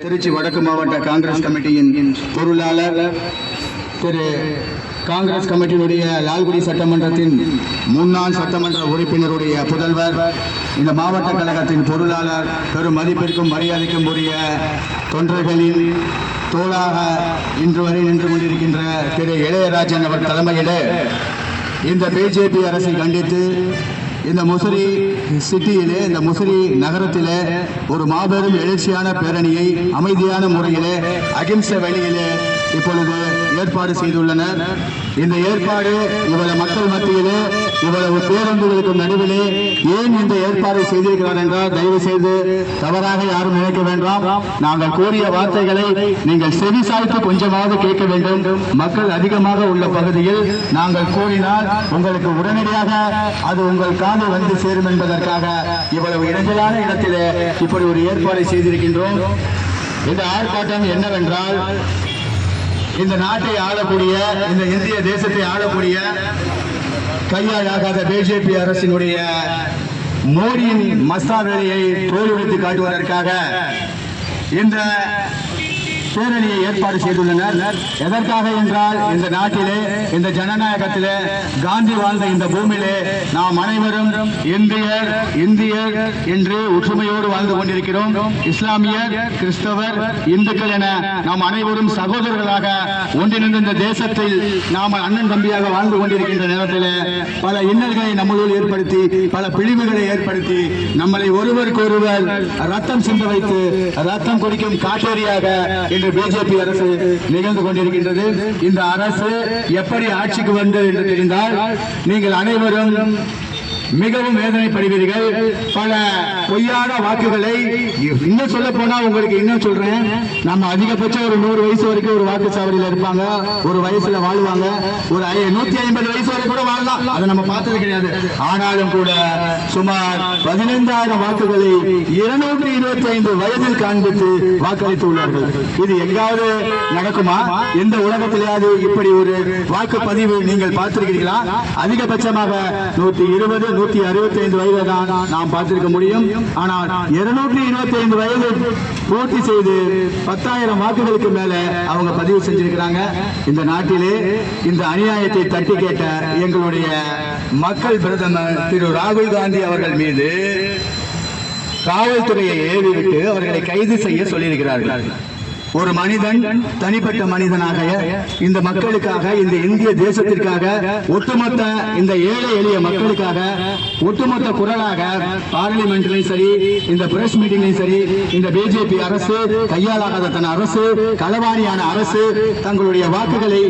திருச்சி வடக்கு மாவட்ட காங்கிரஸ் கமிட்டியின் பொருளாளர் திரு காங்கிரஸ் கமிட்டியினுடைய லால்குடி சட்டமன்றத்தின் முன்னாள் சட்டமன்ற உறுப்பினருடைய புதல்வர் இந்த மாவட்ட கழகத்தின் பொருளாளர் பெரும் மதிப்பிற்கும் மரியாதைக்கும் உரிய தொண்டர்களின் தோளாக இன்று வரை நின்று கொண்டிருக்கின்ற திரு இளையராஜன் அவர் தலைமையிலே இந்த பிஜேபி அரசை கண்டித்து இந்த முசிறி சிட்டியிலே இந்த முசிறி நகரத்திலே ஒரு மாபெரும் எழுச்சியான பேரணியை அமைதியான முறையிலே அகிம்சை வழியிலே இப்பொழுது ஏற்பாடு செய்துள்ளனர். இந்த ஏற்பாடு இவ்வளவு மக்கள் மத்தியிலே இவ்வளவு பேருந்துகளுக்கு நடுவிலே ஏன் இந்த ஏற்பாடு செய்திருக்கிறார் என்றால் தயவு செய்து தவறாக யாரும் நினைக்க வேண்டாம். நாங்கள் கூறிய வார்த்தைகளை நீங்கள் செவி சாய்த்து கொஞ்சமாவது கேட்க வேண்டும். மக்கள் அதிகமாக உள்ள பகுதியில் நாங்கள் கூறினால் உங்களுக்கு உடனடியாக அது உங்கள் காது வந்து சேரும் என்பதற்காக இவ்வளவு இடைஞ்சலான இடத்திலே இப்படி ஒரு ஏற்பாடு செய்திருக்கின்றோம். இந்த ஆர்ப்பாட்டம் என்னவென்றால் இந்த நாட்டை ஆளக்கூடிய இந்த இந்திய தேசத்தை ஆளக்கூடிய கையாளாகாத பிஜேபி அரசினுடைய மோடியின் மஸ்தா தோல்வித்து காட்டுவதற்காக இந்த பேரணியை ஏற்பாடு செய்துள்ளனர். எதற்காக என்றால் இந்த நாட்டிலே இந்த ஜனநாயகத்திலே காந்தி வாழ்ந்த இந்த பூமியிலே நாம் அனைவரும் இந்தியர் இந்தியர் என்று ஒற்றுமையோடு வாழ்ந்து கொண்டிருக்கிறோம். இஸ்லாமியர் கிறிஸ்தவர் இந்துக்கள் என நாம் அனைவரும் சகோதரர்களாக ஒன்றிணைந்த இந்த தேசத்தில் நாம் அண்ணன் தம்பியாக வாழ்ந்து கொண்டிருக்கின்ற நேரத்தில் பல இன்னல்களை நம்மளுள் ஏற்படுத்தி பல பிழிவுகளை ஏற்படுத்தி நம்மளை ஒருவருக்கு ஒருவர் ரத்தம் சிந்த வைத்து ரத்தம் குடிக்கும் காட்டேரியாக இன்று பிஜேபி அரசு நிகழ்ந்து கொண்டிருக்கின்றது. இந்த அரசு எப்படி ஆட்சிக்கு வந்தது என்று தெரிந்தால் நீங்கள் அனைவரும் மிகவும் வேதனை வேதனைப்படுவீர்கள். பல பொய்யான வாக்குகளை இன்னும் சொல்ல போனா உங்களுக்கு இன்னும் சொல்றேன். நம்ம அதிகபட்சம் ஒரு நூறு வயசு வரைக்கும் ஒரு வாக்குச்சாவடியில் இருப்பாங்க. ஒரு வயசுல வாழ்வாங்க. ஒரு ஐ- நூத்தி ஐம்பது வயசு வரை கூட வாழலாம். அதை நம்ம பார்த்தது கிடையாது. ஆனாலும் கூட சுமார் பதினைந்தாயிரம் வாக்குகளை இருநூற்றி இருபத்தி ஐந்து வயதில் காண்பித்து வாக்களித்து உள்ளார்கள். இது எங்காவது நடக்குமா? எந்த உலகத்திலேயாவது இப்படி ஒரு வாக்குப்பதிவு நீங்கள் பார்த்திருக்கிறீர்களா? அதிகபட்சமாக நூத்தி இருபது நூத்தி அறுபத்தி ஐந்து வயது தான் நாம் பார்த்திருக்க முடியும். ஆனால் இருநூற்றி இருபத்தி ஐந்து வயது பூர்த்தி செய்து பத்தாயிரம் வாக்குகளுக்கு மேல அவங்க பதிவு செஞ்சிருக்கிறாங்க. இந்த நாட்டிலே இந்த அநியாயத்தை தட்டி கேட்ட எங்களுடைய மக்கள் பிரதமர் திரு ராகுல் காந்தி அவர்கள் மீது காவல்துறையை ஏவிவிட்டு அவர்களை கைது செய்ய சொல்லியிருக்கிறார்கள். ஒரு மனிதன் தனிப்பட்ட மனிதனாக இந்த மக்களுக்காக இந்த இந்திய தேசத்திற்காக ஒட்டுமொத்த இந்த ஏழை எளிய மக்களுக்காக ஒட்டுமொத்த குரலாக பார்லிமெண்ட்லையும் சரி இந்த பிரஸ் மீட்டிங்லையும் சரி இந்த பிஜேபி அரசு கையாளாகாத தன் அரசு களவாணியான அரசு தங்களுடைய வாக்குகளை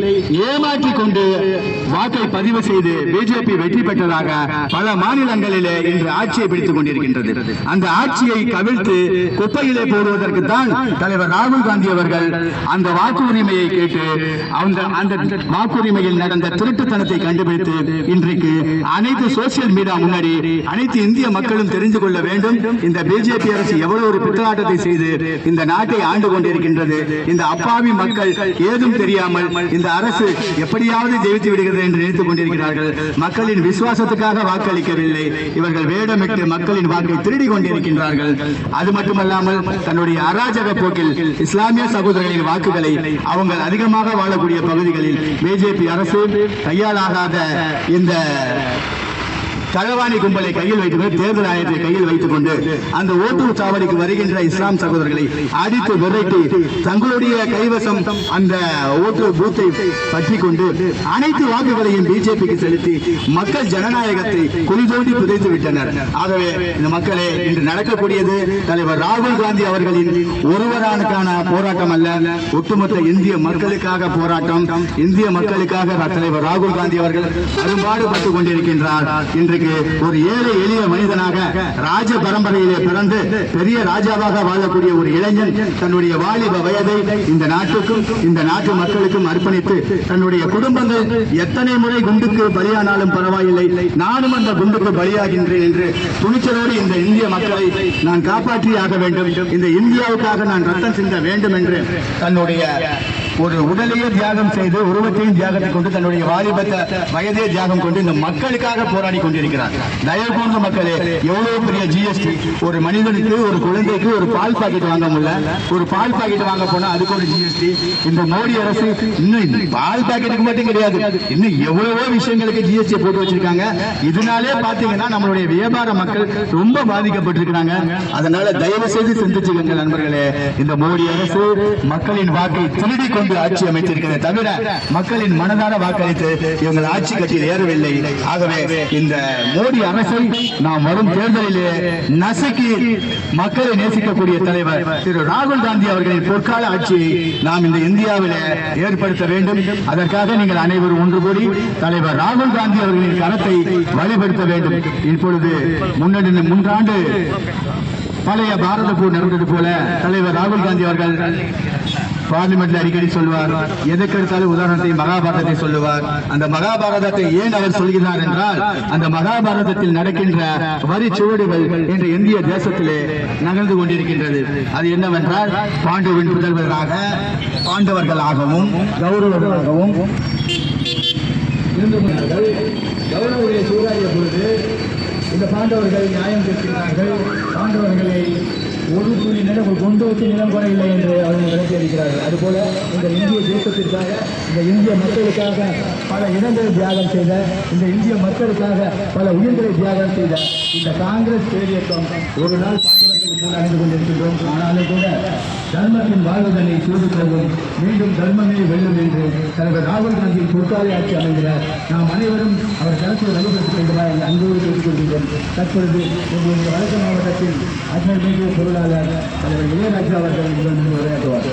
ஏமாற்றிக் கொண்டு வாக்கை பதிவு செய்து பிஜேபி வெற்றி பெற்றதாக பல மாநிலங்களிலே இன்று ஆட்சியை பிடித்துக் கொண்டிருக்கின்றது. அந்த ஆட்சியை கவிழ்த்து குப்பையிலே போடுவதற்கு தான் தலைவர் ராகுல் காந்தி அவர்கள் அந்த வாக்கு உரிமையை கேட்டு அந்த அந்த வாக்குரிமையில் நடந்த திருட்டுத்தனத்தை கண்டுபிடித்து இன்றைக்கு அனைத்து சோசியல் மீடியா முன்னாடி அனைத்து இந்திய மக்களும் தெரிந்து கொள்ள வேண்டும். இந்த பிஜேபி அரசு எவ்வளவு ஒரு பித்தலாட்டத்தை செய்து இந்த நாட்டை ஆண்டு கொண்டிருக்கின்றது. இந்த அப்பாவி மக்கள் ஏதும் தெரியாமல் இந்த அரசு எப்படியாவது ஜெயித்து விடுகிறது என்று நினைத்துக் கொண்டிருக்கிறார்கள். மக்களின் விசுவாசத்துக்காக வாக்களிக்கவில்லை. இவர்கள் வேடமிட்டு மக்களின் வாக்கை திருடி கொண்டிருக்கின்றார்கள். அது மட்டுமல்லாமல் தன்னுடைய அராஜக போக்கில் இஸ்லாமிய சகோதரர்களின் வாக்குகளை அவங்க அதிகமாக வாழக்கூடிய பகுதிகளில் பிஜேபி அரசு கையாளாகாத இந்த களவாணி கும்பலை கையில் வைத்துக் தேர்தல் ஆணையத்தை கையில் வைத்துக் கொண்டு அந்த ஓட்டு சாவடிக்கு வருகின்ற இஸ்லாம் சகோதரர்களை அடித்து விரட்டி தங்களுடைய கைவசம் அந்த ஓட்டு பூத்தை பற்றி கொண்டு அனைத்து வாக்குகளையும் பிஜேபிக்கு செலுத்தி மக்கள் ஜனநாயகத்தை குளிதோண்டி புதைத்து விட்டனர். ஆகவே இந்த மக்களே இன்று நடக்கக்கூடியது தலைவர் ராகுல் காந்தி அவர்களின் ஒருவரானுக்கான போராட்டம் அல்ல ஒட்டுமொத்த இந்திய மக்களுக்காக போராட்டம் இந்திய மக்களுக்காக தலைவர் ராகுல் காந்தி அவர்கள் அரும்பாடுபட்டுக் கொண்டிருக்கின்றார். இன்றைக்கு ஒரு ஏழை எளிய மனிதனாக ராஜ பரம்பரையிலே பிறந்து பெரிய ராஜாவாக வாழக்கூடிய ஒரு இளைஞன் தன்னுடைய வாலிப வயதை இந்த நாட்டுக்கும் இந்த நாட்டு மக்களுக்கும் அர்ப்பணித்து தன்னுடைய குடும்பங்கள் எத்தனை முறை குண்டுக்கு பலியானாலும் பரவாயில்லை. நானும் அந்த குண்டுக்கு பலியாகின்றேன் என்று துணிச்சலோடு இந்த இந்திய மக்களை நான் காப்பாற்றியாக வேண்டும். இந்த இந்தியாவுக்காக நான் ரத்தம் சிந்த வேண்டும் என்று தன்னுடைய ஒரு உடலையே தியாகம் செய்து உருவத்தையும் தியாகத்தை கொண்டு தன்னுடைய வாலிபத்த வயதே தியாகம் கொண்டு இந்த மக்களுக்காக போராடி கொண்டிருக்கிறார். தயவு கூர்ந்த மக்களே எவ்வளவு பெரிய ஜிஎஸ்டி ஒரு மனிதனுக்கு ஒரு குழந்தைக்கு ஒரு பால் பாக்கெட் வாங்க முடியல. ஒரு பால் பாக்கெட் வாங்க போனா அதுக்கு ஒரு ஜிஎஸ்டி இந்த மோடி அரசு இன்னும் பால் பாக்கெட்டுக்கு மட்டும் கிடையாது. இன்னும் எவ்வளவோ விஷயங்களுக்கு ஜிஎஸ்டி போட்டு வச்சிருக்காங்க. இதனாலே பாத்தீங்கன்னா நம்மளுடைய வியாபார மக்கள் ரொம்ப பாதிக்கப்பட்டிருக்கிறாங்க. அதனால தயவு செய்து சிந்திச்சுக்கோங்க நண்பர்களே. இந்த மோடி அரசு மக்களின் வாக்கை திருடி கொண்டு ஆட்சி அமைத்திருக்கிறது தவிர மக்களின் மனதார வாக்களித்து இவங்கள் ஆட்சி கட்சியில் ஏறவில்லை. ஆகவே இந்த மோடி அரசை நாம் வரும் தேர்தலிலே நசுக்கி மக்களை நேசிக்கக்கூடிய தலைவர் திரு ராகுல் காந்தி அவர்களின் பொற்கால ஆட்சியை நாம் இந்த இந்தியாவிலே ஏற்படுத்த வேண்டும். அதற்காக நீங்கள் அனைவரும் ஒன்று கூடி தலைவர் ராகுல் காந்தி அவர்களின் கரத்தை வலுப்படுத்த வேண்டும். இப்பொழுது முன்னணி மூன்றாண்டு பழைய பாரத போர் நடந்தது போல தலைவர் ராகுல் காந்தி அவர்கள் பார்லிமெண்ட்ல அடிக்கடி சொல்லுவார். எதுக்கு எடுத்தாலும் உதாரணத்தை மகாபாரதத்தை சொல்லுவார். அந்த மகாபாரதத்தை ஏன் அவர் சொல்கிறார் என்றால் அந்த மகாபாரதத்தில் நடக்கின்ற வரி சுவடுகள் இன்று இந்திய தேசத்திலே நகர்ந்து கொண்டிருக்கின்றது. அது என்னவென்றால் பாண்டவின் புதல்வராக பாண்டவர்களாகவும் கௌரவர்களாகவும் இருந்து கௌரவருடைய பொழுது இந்த பாண்டவர்கள் நியாயம் கேட்கிறார்கள். பாண்டவர்களை ஒரு துணி நிலம் கொண்டு வச்சு நிலம் கூட இல்லை என்று அவர்கள் விளக்கி அளிக்கிறார்கள் அதுபோல இந்த இந்திய தேசத்திற்காக இந்த இந்திய மக்களுக்காக பல இடங்களை தியாகம் செய்த இந்த இந்திய மக்களுக்காக பல உயிர்களை தியாகம் செய்த இந்த காங்கிரஸ் பேரியக்கம். ஒரு நாள் பாண்டவர்கள் கூட அணிந்து கொண்டிருக்கின்றோம். ஆனாலும் கூட தர்மத்தின் வாழ்வதனை சூடு கொள்வோம் மீண்டும் தர்மமே வெல்லும் என்று தலைவர் ராகுல் காந்தியின் பொற்காலை ஆட்சி அமைகிறார். நாம் அனைவரும் அவர் கருத்தில் வலுப்படுத்திக் கொள்கிறார் என்று அன்போடு கேட்டுக்கொள்கிறோம் தற்பொழுது எங்களுடைய வழக்கு மாவட்டத்தில் அஜர் மீது பொருளாளர் தலைவர் இளையராஜா அவர்கள் உடன் உரையாற்றுவார்.